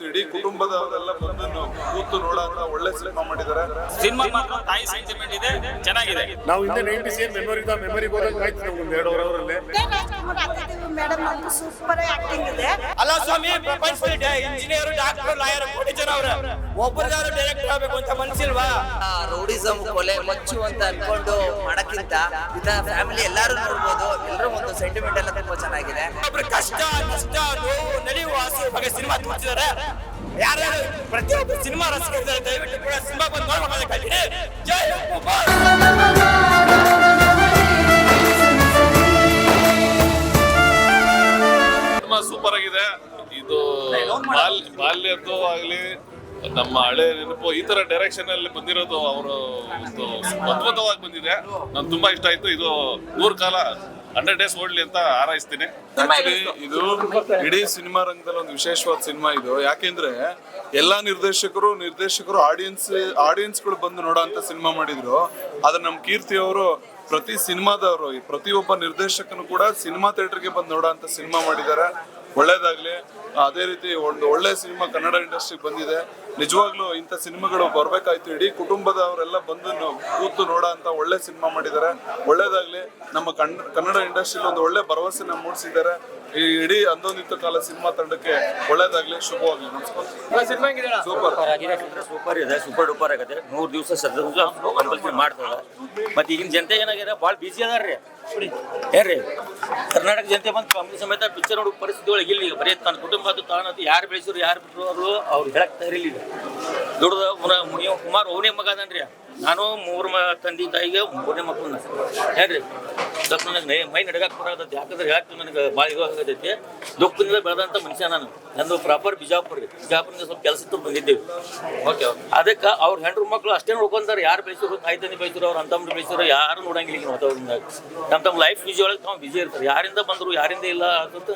ಬರ್ಬೇಕಾಯ್ತು ಇಡೀ ಕುಟುಂಬದವರೆಲ್ಲ ಬಂದು ಕೂತು ನೋಡ ಅಂತ ಒಳ್ಳೆ ಸಿನಿಮಾ ಮಾಡಿದ್ದಾರೆ. ಸಿನಿಮಾ ಮಾತ್ರ ತಾಯಿ ಸೆಂಟಿಮೆಂಟ್ ಇದೆ ಚೆನ್ನಾಗಿದೆ. ನಾವು ಹಿಂದೆ ನೈಂಟಿ ಸೇಮ್ ಮೆಮೊರಿ ಮೆಮೊರಿ ಬರೋದು ಆಯ್ತು ನಮ್ಗೆ ಒಂದು ಎರಡು ಅವರಲ್ಲಿ. ಮೇಡಮ್ ಅಂತೂ ಸೂಪರ್ ಆಕ್ಟಿಂಗ್ ಇದೆ ಅಲ್ಲ ಸ್ವಾಮಿ ಪ್ರಪಂಚದಲ್ಲಿ ಇಂಜಿನಿಯರ್ ಡಾಕ್ಟರ್ ಲಾಯರ್ ಕೋಟಿ ಜನ ಅವ್ರ ಡೈರೆಕ್ಟರ್ ಆಗ್ಬೇಕು ಅಂತ ಮನ್ಸಿಲ್ವಾ? ರೌಡಿಸಮ್ ಕೊಲೆ ಮಚ್ಚು ಅಂತ ಅನ್ಕೊಂಡು ಮಾಡಕ್ಕಿಂತ ಇದ ಫ್ಯಾಮಿಲಿ ಎಲ್ಲಾರು ನೋಡ್ಬೋದು. ಎಲ್ಲರೂ ಒಂದು ಸೆಂಟಿಮೆಂಟ್ ಎಲ್ಲ ತುಂಬಾ ಚೆನ್ನಾಗಿದೆ. ಒಬ್ರು ಕಷ್ಟ ನಷ್ಟ ನೋವು ನಡೆಯುವ ಆಸೆ ಬಗ್ಗೆ ಸಿನಿಮಾ ತೋರಿಸಿದ್ದಾರೆ ಯಾರ್ಯಾರು ಪ್ರತಿಯೊಬ್ಬರು ಸಿನಿಮಾ ರಸಿಕರಿದ್ದಾರೆ ದಯವಿಟ್ಟು ಕೂಡ ಸಿನಿಮಾ ಬಂದು ನೋಡ್ಬೇಕಾಗಿ ಜೈ ಬಾಲ್ಯದ್ದು ಆಗ್ಲಿ ನಮ್ಮ ಹಳೆ ನೆನಪು ಈ ತರ ಡೈರೆಕ್ಷನ್ ಅಲ್ಲಿ ಬಂದಿರೋದು ಅವರು ಒಂದು ಅದ್ಭುತವಾಗಿ ಬಂದಿದೆ. ನನ್ ತುಂಬಾ ಇಷ್ಟ ಆಯ್ತು. ಇದು ನೂರ್ ಕಾಲ ಹಂಡ್ರೆಡ್ ಡೇಸ್ ಓಡ್ಲಿ ಅಂತ ಹಾರೈಸ್ತೀನಿ. ಆಕ್ಚುಲಿ ಇದು ಇಡೀ ಸಿನಿಮಾ ರಂಗದಲ್ಲಿ ಒಂದು ವಿಶೇಷವಾದ ಸಿನಿಮಾ ಇದು. ಯಾಕೆಂದ್ರೆ ಎಲ್ಲಾ ನಿರ್ದೇಶಕರು ನಿರ್ದೇಶಕರು ಆಡಿಯನ್ಸ್ ಆಡಿಯನ್ಸ್ಗಳು ಬಂದು ನೋಡೋ ಅಂತ ಸಿನಿಮಾ ಮಾಡಿದ್ರು. ಆದ್ರೆ ನಮ್ ಕೀರ್ತಿ ಅವರು ಪ್ರತಿ ಸಿನಿಮಾದವರು ಪ್ರತಿಯೊಬ್ಬ ನಿರ್ದೇಶಕನು ಕೂಡ ಸಿನಿಮಾ ಥಿಯೇಟರ್ಗೆ ಬಂದು ನೋಡೋ ಅಂತ ಸಿನಿಮಾ ಮಾಡಿದ್ದಾರೆ. ಒಳ್ಳೇದಾಗ್ಲಿ. ಅದೇ ರೀತಿ ಒಂದು ಒಳ್ಳೆ ಸಿನಿಮಾ ಕನ್ನಡ ಇಂಡಸ್ಟ್ರಿಗೆ ಬಂದಿದೆ. ನಿಜವಾಗ್ಲೂ ಇಂಥ ಸಿನಿಮಾಗಳು ಬರ್ಬೇಕಾಯ್ತು. ಇಡೀ ಕುಟುಂಬದವರೆಲ್ಲ ಬಂದು ಕೂತು ನೋಡೋ ಅಂತ ಒಳ್ಳೆ ಸಿನಿಮಾ ಮಾಡಿದ್ದಾರೆ. ಒಳ್ಳೇದಾಗ್ಲಿ. ನಮ್ಮ ಕನ್ನಡ ಇಂಡಸ್ಟ್ರಿಲಿ ಒಂದು ಒಳ್ಳೆ ಭರವಸೆನ ಮೂಡಿಸಿದ್ದಾರೆ. ಈ ಇಡೀ ಅಂದೊಂದಿತ್ತು ಕಾಲ ಸಿನಿಮಾ ತಂಡಕ್ಕೆ ಒಳ್ಳೇದಾಗ್ಲಿ ಶುಭವಾಗ್ಲಿ ನಮಸ್ಕಾರ. ಸೂಪರ್ ಸೂಪರ್ ಇದೆ ಸೂಪರ್ ಡೂಪರ್ ಆಗತ್ತೆ. ನೂರು ದಿವಸ ಕಂಪಲ್ಸರಿ ಮಾಡ್ತದ ಮತ್ತೆ ಈಗಿನ ಜನತೆ ಏನಾಗಿದೆ? ಭಾಳ ಬಿಸಿ ಅದಾರ್ರಿ ಏನ್ರಿ? ಕರ್ನಾಟಕ ಜನತೆ ಬಂದು ಫ್ಯಾಮಿಲಿ ಸಮೇತ ಪಿಕ್ಚರ್ ನೋಡೋ ಪರಿಸ್ಥಿತಿ ಒಳಗೆ ಇಲ್ಲಿ ಬರೀ ತನ್ನ ಕುಟುಂಬ ಅದು ತಾನದು ಯಾರು ಬೆಳೆಸಿದ್ರು ಯಾರು ಬಿಟ್ಟರು ಅವರು ಅವ್ರು ಹೇಳಕ್ ತಯಾರಿಲ್ಲ ದುಡ್ದ ಮುನಿಯ ಕುಮಾರ್ ಅವನೇ ಮಗ ಅದನ್ರಿ. ನಾನು ಮೂರು ಮ ತಂದೆ ತಾಯಿಗೆ ಮೂರನೇ ಮಕ್ಕಳನ್ನ ಏನ್ರಿ? ಸ್ವಲ್ಪ ನನಗೆ ಮೈ ನಡಗಕ್ಕೆ ಬರೋದೈತಿ ಯಾಕಂದ್ರೆ ಯಾಕೆ ನನಗೆ ಭಾಳ ಇದು ಆಗತೈತಿ. ದುಃಖದಿಂದ ಬೆಳೆದಂಥ ಮನುಷ್ಯ ನಾನು. ನಂದು ಪ್ರಾಪರ್ ಬಿಜಾಪುರ ರೀ. ಬಿಜಾಪುರದಿಂದ ಸ್ವಲ್ಪ ಕೆಲಸಕ್ಕೆ ಬಂದಿದ್ದೇವೆ ಓಕೆ ಅದಕ್ಕೆ ಅವ್ರ ಹೆಣ್ಣು ಮಕ್ಕಳು ಅಷ್ಟೇ ನೋಡ್ಕೊಂತಾರೆ. ಯಾರು ಬೆಳೆಸಿದ್ರು? ತಾಯಿ ತಂದೆ ಅವ್ರು ಅವ್ರ ಬೆಳೆಸಿದ್ರು ಯಾರು ನೋಡಂಗಿಲ್ಲ ಈಗ ವಾತಾವರಣದಾಗ. ನಮ್ಮ ತಮ್ಮ ಲೈಫ್ ಬಿಜಿ ಒಳಗೆ ತಾವು ಬಿಜಿ ಇರ್ತಾರೆ. ಯಾರಿಂದ ಬಂದರು ಯಾರಿಂದ ಇಲ್ಲ ಅಂತ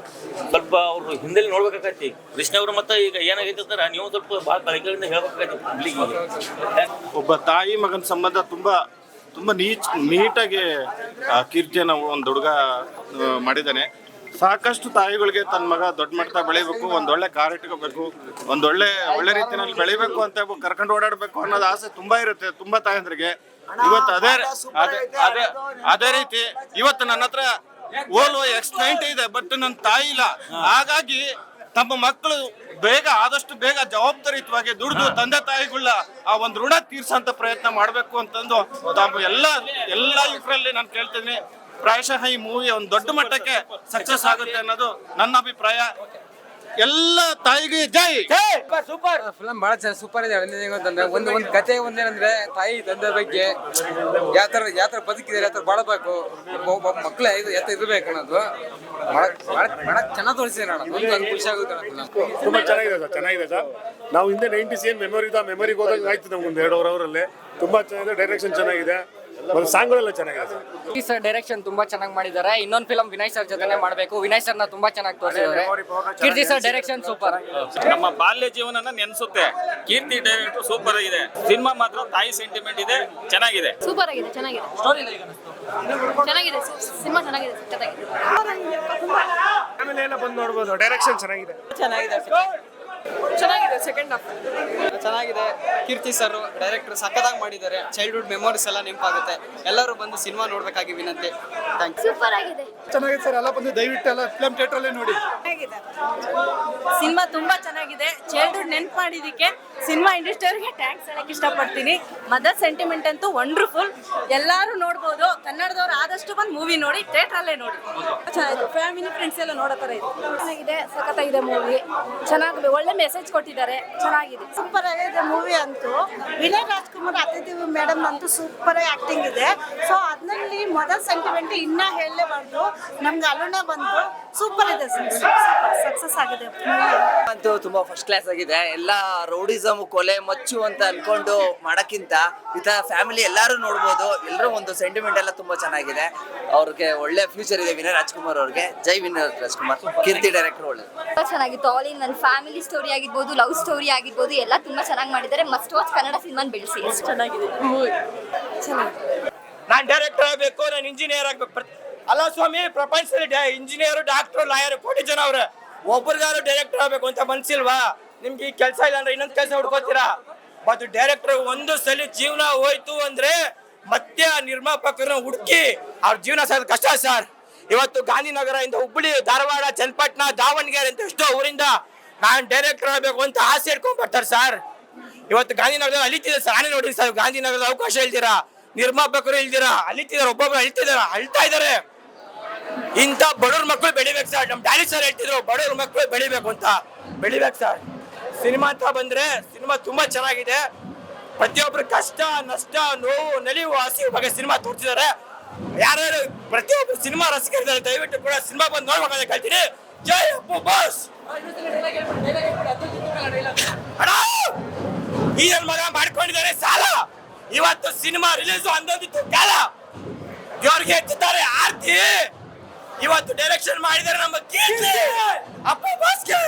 ಸ್ವಲ್ಪ ಅವ್ರು ಹಿಂದೆ ನೋಡ್ಬೇಕಾಗತ್ತಿ ಕೃಷ್ಣ ಅವರು ಮತ್ತೆ ಈಗ ಏನಾಗೈತೆ ಅಂದ್ರೆ ನೀವು ಸ್ವಲ್ಪ ಭಾಳ ಕಳಕಳಿಂದ ಹೇಳ್ಬೇಕಾಗತ್ತೆ ಒಬ್ಬ ತಾಯಿ ಮಗನ ಸಂಬಂಧ ತುಂಬಾ ತುಂಬಾ ನೀಚ್, ನೀಟಾಗಿ ಕೀರ್ತಿಯನ್ನ ಒಂದು ಹುಡುಗ ಮಾಡಿದ್ದಾನೆ. ಸಾಕಷ್ಟು ತಾಯಿಗಳಿಗೆ ತನ್ನ ಮಗ ದೊಡ್ಡ ಮಟ್ಟ ಬೆಳಿಬೇಕು ಒಂದೊಳ್ಳೆ ಕಾರ್ ಇಟ್ಕೋಬೇಕು ಒಂದೊಳ್ಳೆ ಒಳ್ಳೆ ರೀತಿಯಲ್ಲಿ ಬೆಳಿಬೇಕು ಅಂತ ಕರ್ಕೊಂಡು ಓಡಾಡಬೇಕು ಅನ್ನೋದು ಆಸೆ ತುಂಬಾ ಇರುತ್ತೆ, ತುಂಬಾ ತಾಯಂದ್ರಿಗೆ. ಇವತ್ತು ಅದೇ ಅದೇ ಅದೇ ರೀತಿ ಇವತ್ತು ನನ್ನ ಹತ್ರ ಓಲ್ವೋ ಎಕ್ಸ್ ಇದೆ ಬಟ್ ನನ್ನ ತಾಯಿ ಇಲ್ಲ. ಹಾಗಾಗಿ ತಮ್ಮ ಮಕ್ಕಳು ಬೇಗ ಆದಷ್ಟು ಬೇಗ ಜವಾಬ್ದಾರಿಯುತವಾಗಿ ದುಡಿದು ತಂದೆ ತಾಯಿಗಳ ಆ ಒಂದು ಋಣ ತೀರ್ಸಂತ ಪ್ರಯತ್ನ ಮಾಡಬೇಕು ಅಂತಂದು ತಾವು ಎಲ್ಲ ಎಲ್ಲ ಯುವಕರಲ್ಲಿ ನಾನು ಕೇಳ್ತೀನಿ ಪ್ರಾಯಶಃ ಈ ಮೂವಿ ಒಂದು ದೊಡ್ಡ ಮಟ್ಟಕ್ಕೆ ಸಕ್ಸಸ್ ಆಗುತ್ತೆ ಅನ್ನೋದು ನನ್ನ ಅಭಿಪ್ರಾಯ. ಎಲ್ಲ ತಾಯಿಗೆ ಜೈ. ಸೂಪರ್ ಫಿಲಮ್ ಬಹಳ ಚೆನ್ನಾಗಿ ಸೂಪರ್ ಇದೆ. ಒಂದೇ ಅಂತಂದ್ರೆ ಒಂದು ಒಂದು ಕತೆ ಒಂದೇನಂದ್ರೆ ತಾಯಿ ತಂದೆ ಬಗ್ಗೆ ಯಾವ ತರ ಯಾವ ತರ ಬದುಕಿದ್ದಾರೆ ಯಾವ ತರ ಬಾಳಬೇಕು ಮಕ್ಕಳು ಇದು ಯಾವ ಇರ್ಬೇಕು ಅನ್ನೋದು ಬಹಳ ಬಹಳ ಬಹಳ ಚೆನ್ನಾಗಿ ತೋರಿಸಿದೆ ಅಣ್ಣ ಒಂದು ಖುಷಿ ಆಗುತ್ತೆ ತುಂಬಾ ಚೆನ್ನಾಗಿದೆ ಸರ್ ಚೆನ್ನಾಗಿದೆ ಸರ್. ನಾವು ಹಿಂದೆ ನೈಂಟಿ ಸೇಮ್ ಮೆಮೊರಿ ಮೆಮೊರಿಗೆ ಹೋದಾಗ ಆಯ್ತು ನಮ್ಗೆ ಒಂದು ಎರಡು ಅವರಲ್ಲಿ ತುಂಬಾ ಚೆನ್ನಾಗಿದೆ ಡೈರೆಕ್ಷನ್ ಚೆನ್ನಾಗಿದೆ. ಒಂದು ಸಾಂಗ್ಗಳೆಲ್ಲ ಚೆನ್ನಾಗಿದೆ ಸರ್. ಈ ಸರ್ ಡೈರೆಕ್ಷನ್ ತುಂಬಾ ಚೆನ್ನಾಗಿ ಮಾಡಿದ್ದಾರೆ. ಇನ್ನೊಂದು ಫಿಲಂ ವಿನಯ್ ಸರ್ ಜೊತೆನೆ ಮಾಡಬೇಕು. ವಿನಯ್ ಸರ್ನ ತುಂಬಾ ಚೆನ್ನಾಗಿ ತೋರಿಸಿದ್ದಾರೆ. ಕೀರ್ತಿ ಸರ್ ಡೈರೆಕ್ಷನ್ ಸೂಪರ್ ನಮ್ಮ ಬಾಲ್ಯ ಜೀವನನ ನೆನ್ಸುತ್ತೆ. ಕೀರ್ತಿ ಡೈರೆಕ್ಟರ್ ಸೂಪರ್ ಆಗಿದೆ ಸಿನಿಮಾ ಮಾತ್ರ ತಾಯಿ ಸೆಂಟಿಮೆಂಟ್ ಇದೆ. ಚೆನ್ನಾಗಿದೆ. ಸೂಪರ್ ಆಗಿದೆ ಚೆನ್ನಾಗಿದೆ. ಚೆನ್ನಾಗಿದೆ ಸಿನಿಮಾ ಚೆನ್ನಾಗಿದೆ ಸಖತ್ತಾಗಿದೆ. ಆಮೇಲೆ ಎಲ್ಲ ಬಂದು ನೋಡ್ಬೋದು. ಡೈರೆಕ್ಷನ್ ಚೆನ್ನಾಗಿದೆ. ಚೆನ್ನಾಗಿದೆ ಚೆನ್ನಾಗಿದೆ ಸೆಕೆಂಡ್ ಹಾಫ್ ಚೆನ್ನಾಗಿದೆ. ಕೀರ್ತಿ ಸರ್ ಡೈರೆಕ್ಟರ್ ಸಖತ್ತಾಗಿ ಮಾಡಿದ್ದಾರೆ. ಚೈಲ್ಡ್ಹುಡ್ ಮೆಮೊರೀಸ್ ಎಲ್ಲ ನೆನಪಾಗುತ್ತೆ. ಎಲ್ಲರೂ ಬಂದು ಸಿನಿಮಾ ನೋಡ್ಬೇಕಾಗಿ ವಿನಂತಿ. ಥ್ಯಾಂಕ್ ಸೂಪರ್ ಆಗಿದೆ. ಚೆನ್ನಾಗಿದೆ ಸರ್ ಎಲ್ಲ ಬಂದು ದಯವಿಟ್ಟು ಎಲ್ಲ ಫಿಲಮ್ ಥಿಯೇಟರ್ ಅಲ್ಲೇ ನೋಡಿ. ಸಿನಿಮಾ ತುಂಬಾ ಚೆನ್ನಾಗಿದೆ. ಚೈಲ್ಡ್ಹುಡ್ ನೆನ್ಪು ಮಾಡಿದಕ್ಕೆ ಸಿನಿಮಾ ಇಂಡಸ್ಟ್ರಿಯವರಿಗೆ ಟ್ಯಾಂಕ್ಸ್ ಹೇಳಕ್ ಇಷ್ಟಪಡ್ತೀನಿ. ಮದರ್ ಸೆಂಟಿಮೆಂಟ್ ಅಂತೂ ವಂಡರ್ಫುಲ್ ಎಲ್ಲರೂ ನೋಡ್ಬೋದು. ಕನ್ನಡದವ್ರು ಆದಷ್ಟು ಬಂದು ಮೂವಿ ನೋಡಿ ಥಿಯೇಟರ್ ಅಲ್ಲೇ ನೋಡಿ. ಚೆನ್ನಾಗಿದೆ. ಫ್ಯಾಮಿಲಿ ಫ್ರೆಂಡ್ಸ್ ಎಲ್ಲ ನೋಡೋ ಥರ ಇದೆ. ಚೆನ್ನಾಗಿದೆ ಸಖತ್ತಾಗಿದೆ ಮೂವಿ ಚೆನ್ನಾಗಿ ಒಳ್ಳೆ ಮೆಸೇಜ್ ಕೊಟ್ಟಿದ್ದಾರೆ. ಚೆನ್ನಾಗಿದೆ. ಸೂಪರ್ ಆಗಿದೆ ಮೂವಿ ಅಂತೂ. ವಿನಯ್ ರಾಜ್ಕುಮಾರ್ ಅತಿಥಿ ಮೇಡಮ್ ಅಂತೂ ಸೂಪರ್ ಆಕ್ಟಿಂಗ್ ಇದೆ. ಸೊ ಅದ್ನಲ್ಲಿ ಮೊದಲ ಸೆಂಟಿಮೆಂಟ್ ಇನ್ನ ಹೇಳಲೇಬಾರ್ದು. ನಮ್ಗೆ ಅಲುಣ ಬಂತು. ಸೂಪರ್ ಇದೆ ಸಕ್ಸಸ್ ಆಗಿದೆ ಅಂತೂ ತುಂಬಾ ಫಸ್ಟ್ ಕ್ಲಾಸ್ ಆಗಿದೆ. ಎಲ್ಲ ರೌಡಿಸಮ್ ಕೊಲೆ ಮಚ್ಚು ಅಂತ ಅನ್ಕೊಂಡು ಮಾಡಕ್ಕಿಂತ ಈ ಫ್ಯಾಮಿಲಿ ಎಲ್ಲರೂ ನೋಡ್ಬೋದು. ಎಲ್ಲರೂ ಒಂದು ಸೆಂಟಿಮೆಂಟ್ ಎಲ್ಲ ತುಂಬಾ ಚೆನ್ನಾಗಿದೆ. ಅವ್ರಿಗೆ ಒಳ್ಳೆ ಫ್ಯೂಚರ್ ಇದೆ ವಿನಯ್ ರಾಜ್ಕುಮಾರ್ ಅವ್ರಿಗೆ. ಜೈ ವಿನಯ್ ರಾಜ್ಕುಮಾರ್. ಕೀರ್ತಿ ಡೈರೆಕ್ಟರ್ ಒಳ್ಳೆ ತುಂಬಾ ಚೆನ್ನಾಗಿತ್ತು. All in one family story ಆಗಿರ್ಬೋದು ಲವ್ ಸ್ಟೋರಿ ಆಗಿರ್ಬೋದು ಎಲ್ಲ ತುಂಬಾ ಚೆನ್ನಾಗಿ ಮಾಡಿದ್ದಾರೆ. ಮಸ್ಟ್ ವಾಚ್ ಕನ್ನಡ ಸಿನಿಮಾ ಬೆಳೆಸಿ ಎಷ್ಟು ಚೆನ್ನಾಗಿದೆ. ನಾನ್ ಡೈರೆಕ್ಟರ್ ಆಗ್ಬೇಕು ನಾನು ಇಂಜಿನಿಯರ್ ಆಗ್ಬೇಕು. ಅಲ್ಲ ಸ್ವಾಮಿ ಪ್ರಪಂಚದಲ್ಲಿ ಇಂಜಿನಿಯರ್ ಡಾಕ್ಟರ್ ಲಾಯರ್ ಕೋಟಿ ಜನ ಅವ್ರ. ಒಬ್ಬರಿಗಾರು ಡೈರೆಕ್ಟರ್ ಆಗ್ಬೇಕು ಅಂತ ಮನ್ಸಿಲ್ವಾ? ನಿಮ್ಗೆ ಈ ಕೆಲಸ ಇಲ್ಲ ಅಂದ್ರೆ ಇನ್ನೊಂದು ಕೆಲಸ ಹುಡ್ಕೋತೀರಾ? ಮತ್ತು ಡೈರೆಕ್ಟರ್ ಒಂದು ಸಲ ಜೀವನ ಹೋಯ್ತು ಅಂದ್ರೆ ಮತ್ತೆ ಆ ನಿರ್ಮಾಪಕರನ್ನ ಹುಡುಕಿ ಅವ್ರ ಜೀವನ ಸಾಧ ಕಷ್ಟ ಸರ್. ಇವತ್ತು ಗಾಂಧಿನಗರದಿಂದ ಹುಬ್ಬಳ್ಳಿ ಧಾರವಾಡ ಚನ್ನಪಟ್ಟಣ ದಾವಣಗೆರೆ ಅಂತ ಎಷ್ಟೋ ಊರಿಂದ ನಾನು ಡೈರೆಕ್ಟರ್ ಆಗಬೇಕು ಅಂತ ಆಸೆ ಇಟ್ಕೊಂಡ್ ಬರ್ತಾರೆ ಸರ್ ಇವತ್ತು ಗಾಂಧಿನಗರದಲ್ಲಿ ಅಲಿತಿದೆ ಸರ್ ನಾನೇ ನೋಡಿ ಸರ್ ಗಾಂಧಿನಗರದ ಅವಕಾಶ ಇಲ್ದಿರಾ ನಿರ್ಮಾಪಕರು ಇಲ್ದಿರಾ ಅಲಿತಿದಾರೆ ಒಬ್ಬೊಬ್ರು ಅಳ್ತಿದಾರ ಅಳ್ತಾ ಇದ್ದಾರೆ. ಇಂಥ ಬಡವ್ರ ಮಕ್ಕಳು ಬೆಳಿಬೇಕು ಸರ್ ನಮ್ಮ ಡ್ಯಾಡಿ ಸರ್ ಹೇಳ್ತಿದ್ರು, ಬಡವ್ರ ಮಕ್ಕಳು ಬೆಳಿಬೇಕು ಅಂತ. ಬೆಳಿಬೇಕು ಸರ್ ಸಿನಿಮಾ ಅಂತ ಬಂದ್ರೆ ಸಿನಿಮಾ ತುಂಬಾ ಚೆನ್ನಾಗಿದೆ. ಪ್ರತಿಯೊಬ್ಬರ ಕಷ್ಟ, ನಷ್ಟ, ನೋವು, ನಲಿವು, ಹಸಿವು ಬಗ್ಗೆ ಸಿನಿಮಾ ತೋರಿಸಿದ್ದಾರೆ. ಯಾರ್ಯಾರು ಪ್ರತಿಯೊಬ್ಬರು ಸಿನಿಮಾ ರಸಿಕರಿದ್ದಾರೆ, ದಯವಿಟ್ಟು ಕೂಡ ಸಿನಿಮಾ ಬಂದು ನೋಡ್ಬೇಕಂತ ಕೇಳ್ತೀನಿ. ಜೈ ಅಪ್ಪು, ಬಾಸ್! ಈ ನನ್ ಮಗ ಮಾಡ್ಕೊಂಡಿದ್ದಾರೆ ಸಾಲ! ಇವತ್ತು ಸಿನಿಮಾ ರಿಲೀಸ್ ಅಂದಿತ್ತು ಕಾಲ! ಇವ್ರಿಗೆ ಹೆಚ್ಚುತ್ತಾರೆ ಆರ್ತಿ! ಇವತ್ತು ಡೈರೆಕ್ಷನ್ ಮಾಡಿದರೆ ನಮ್ಮ ಕೀರ್ತಿ! ಅಪ್ಪ ಬಾಸ್ಕೆ!